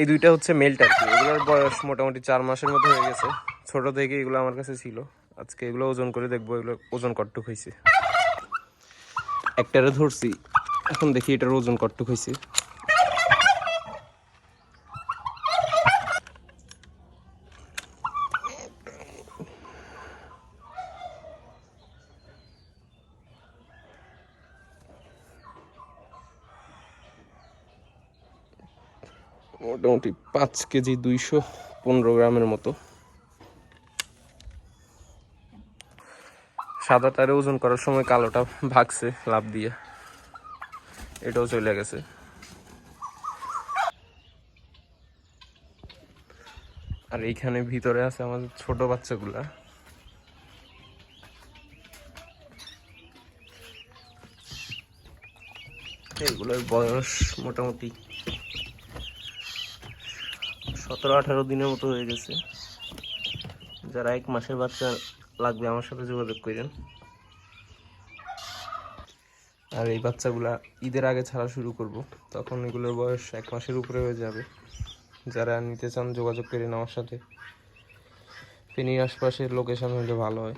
এই দুইটা হচ্ছে মেলটা আর কি। এগুলোর বয়স মোটামুটি চার মাসের মতো হয়ে গেছে। ছোট থেকে এগুলো আমার কাছে ছিল। আজকে এগুলো ওজন করে দেখব, এগুলো ওজন কটটুক হয়েছে। একটারে ধরছি। এখন দেখি এটার ওজন কটটুক হয়েছে। মোটামুটি পাঁচ কেজি দুইশো পনেরো গ্রামের মতো। সাদাটারে ওজন করার সময় কালোটা ভাগছে লাভ দিয়ে। এটাও চলে গেছে। আর এইখানে ভিতরে আছে আমাদের ছোট বাচ্চাগুলা। এগুলোর বয়স মোটামুটি সতেরো, আঠারো দিনের মতো হয়ে গেছে। যারা এক মাসের বাচ্চা লাগবে, আমার সাথে যোগাযোগ করেন। আর এই বাচ্চাগুলা ঈদের আগে ছাড়া শুরু করব। তখন এগুলোর বয়স এক মাসের উপরে হয়ে যাবে। যারা নিতে চান, যোগাযোগ করেন আমার সাথে। ফেনীর আশপাশের লোকেশন হলে ভালো হয়।